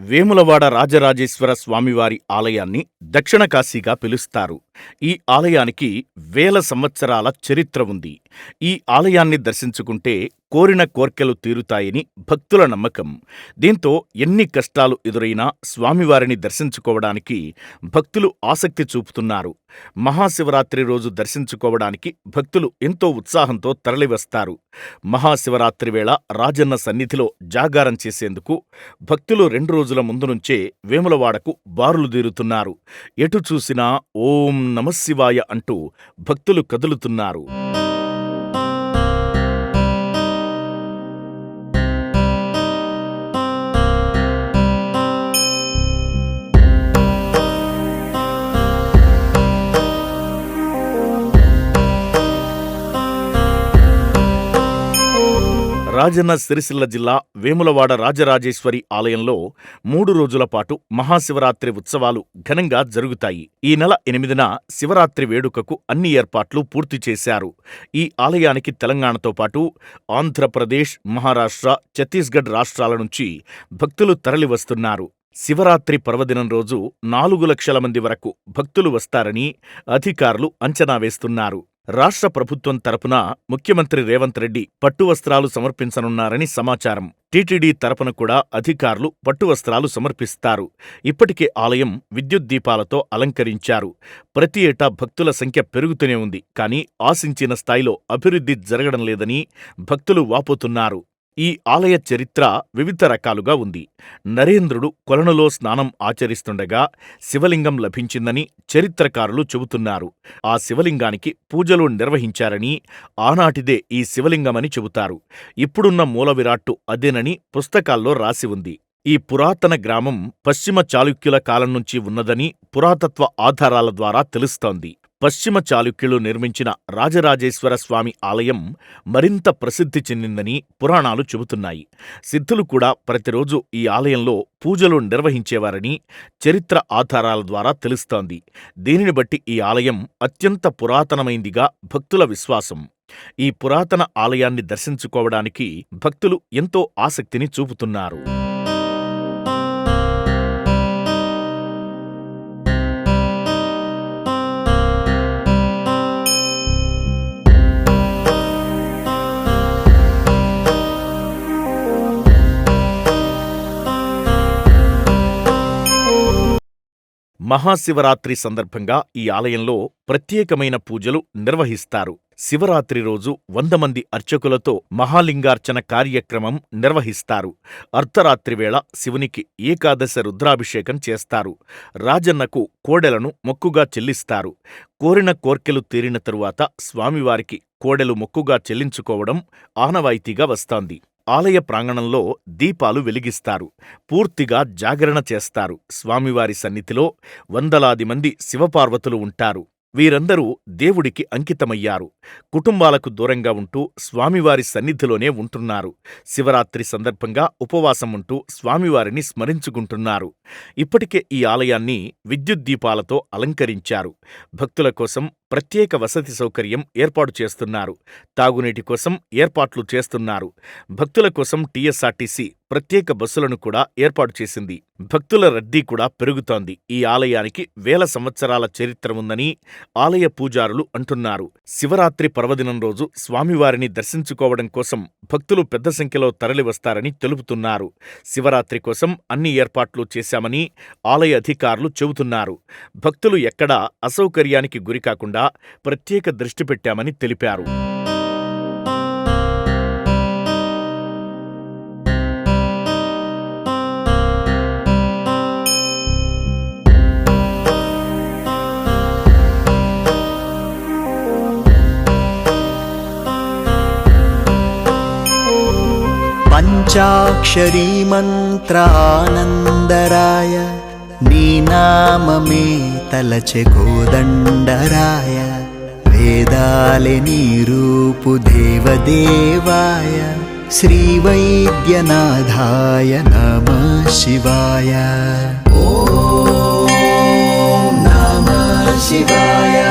వేములవాడ రాజరాజేశ్వర స్వామివారి ఆలయాన్ని దక్షిణ కాశీగా పిలుస్తారు. ఈ ఆలయానికి వేల సంవత్సరాల చరిత్ర ఉంది. ఈ ఆలయాన్ని దర్శించుకుంటే కోరిన కోర్కెలు తీరుతాయని భక్తుల నమ్మకం. దీంతో ఎన్ని కష్టాలు ఎదురైనా స్వామివారిని దర్శించుకోవడానికి భక్తులు ఆసక్తి చూపుతున్నారు. మహాశివరాత్రి రోజు దర్శించుకోవడానికి భక్తులు ఎంతో ఉత్సాహంతో తరలివస్తారు. మహాశివరాత్రి వేళ రాజన్న సన్నిధిలో జాగారం చేసేందుకు భక్తులు రెండు రోజుల ముందు నుంచే వేములవాడకు బారులు తీరుతున్నారు. ఎటు చూసినా ఓం నమశివాయ అంటూ భక్తులు కదులుతున్నారు. రాజన్న సిరిసిల్ల జిల్లా వేములవాడ రాజరాజేశ్వరి ఆలయంలో మూడు రోజుల పాటు మహాశివరాత్రి ఉత్సవాలు ఘనంగా జరుగుతాయి. ఈ నెల ఎనిమిదిన శివరాత్రి వేడుకకు అన్ని ఏర్పాట్లు పూర్తి చేశారు. ఈ ఆలయానికి తెలంగాణతో పాటు ఆంధ్రప్రదేశ్ మహారాష్ట్ర ఛత్తీస్గఢ్ రాష్ట్రాల నుంచి భక్తులు తరలివస్తున్నారు. శివరాత్రి పర్వదినం రోజు నాలుగు లక్షల మంది వరకు భక్తులు వస్తారని అధికారులు అంచనా వేస్తున్నారు. రాష్ట్ర ప్రభుత్వం తరపున ముఖ్యమంత్రి రేవంత్ రెడ్డి పట్టువస్త్రాలు సమర్పించనున్నారని సమాచారం. టీటీడీ తరపున కూడా అధికారులు పట్టువస్త్రాలు సమర్పిస్తారు. ఇప్పటికే ఆలయం విద్యుత్ దీపాలతో అలంకరించారు. ప్రతి ఏటా భక్తుల సంఖ్య పెరుగుతూనే ఉంది. కానీ ఆశించిన స్థాయిలో అభివృద్ధి జరగడం లేదని భక్తులు వాపోతున్నారు. ఈ ఆలయ చరిత్ర వివిధ రకాలుగా ఉంది. నరేంద్రుడు కొలనులో స్నానం ఆచరిస్తుండగా శివలింగం లభించిందని చరిత్రకారులు చెబుతున్నారు. ఆ శివలింగానికి పూజలు నిర్వహించారని ఆనాటిదే ఈ శివలింగమని చెబుతారు. ఇప్పుడున్న మూల విరాట్టు అదేనని పుస్తకాల్లో రాసి ఉంది. ఈ పురాతన గ్రామం పశ్చిమ చాళుక్యుల కాలం నుంచి ఉన్నదని పురాతత్వ ఆధారాల ద్వారా తెలుస్తోంది. పశ్చిమ చాళుక్యులు నిర్మించిన రాజరాజేశ్వర స్వామి ఆలయం మరింత ప్రసిద్ధి చెందిందని పురాణాలు చెబుతున్నాయి. సిద్ధులు కూడా ప్రతిరోజు ఈ ఆలయంలో పూజలు నిర్వహించేవారని చరిత్ర ఆధారాల ద్వారా తెలుస్తోంది. దీనిని బట్టి ఈ ఆలయం అత్యంత పురాతనమైందిగా భక్తుల విశ్వాసం. ఈ పురాతన ఆలయాన్ని దర్శించుకోవడానికి భక్తులు ఎంతో ఆసక్తిని చూపుతున్నారు. మహాశివరాత్రి సందర్భంగా ఈ ఆలయంలో ప్రత్యేకమైన పూజలు నిర్వహిస్తారు. శివరాత్రి రోజు వంద మంది అర్చకులతో మహాలింగార్చన కార్యక్రమం నిర్వహిస్తారు. అర్ధరాత్రి వేళ శివునికి ఏకాదశ రుద్రాభిషేకం చేస్తారు. రాజన్నకు కోడెలను మొక్కుగా చెల్లిస్తారు. కోరిన కోర్కెలు తీరిన తరువాత స్వామివారికి కోడెలు మొక్కుగా చెల్లించుకోవడం ఆనవాయితీగా వస్తాంది. ఆలయ ప్రాంగణంలో దీపాలు వెలిగిస్తారు. పూర్తిగా జాగరణ చేస్తారు. స్వామివారి సన్నిధిలో వందలాది మంది శివపార్వతులు ఉంటారు. వీరందరూ దేవుడికి అంకితమయ్యారు. కుటుంబాలకు దూరంగా ఉంటూ స్వామివారి సన్నిధిలోనే ఉంటున్నారు. శివరాత్రి సందర్భంగా ఉపవాసం ఉంటూ స్వామివారిని స్మరించుకుంటున్నారు. ఇప్పటికే ఈ ఆలయాన్ని విద్యుత్ దీపాలతో అలంకరించారు. భక్తుల కోసం ప్రత్యేక వసతి సౌకర్యం ఏర్పాటు చేస్తున్నారు. తాగునీటి కోసం ఏర్పాట్లు చేస్తున్నారు. భక్తుల కోసం టీఎస్ఆర్టీసీ ప్రత్యేక బస్సులను కూడా ఏర్పాటు చేసింది. భక్తుల రద్దీ కూడా పెరుగుతోంది. ఈ ఆలయానికి వేల సంవత్సరాల చరిత్ర ఉందని ఆలయ పూజారులు అంటున్నారు. శివరాత్రి పర్వదినం రోజు స్వామివారిని దర్శించుకోవడం కోసం భక్తులు పెద్ద సంఖ్యలో తరలివస్తారని తెలుపుతున్నారు. శివరాత్రి కోసం అన్ని ఏర్పాట్లు చేశామని ఆలయ అధికారులు చెబుతున్నారు. భక్తులు ఎక్కడా అసౌకర్యానికి గురికాకుండా ప్రత్యేక దృష్టి పెట్టామని తెలిపారు पञ्चाक्षरी నీ నామమే తలచె కోదండరాయ. వేదాలె నీ రూపు దేవదేవాయ. శ్రీ వైద్యనాథాయ నమ శివాయ. ఓ నమ శివాయ.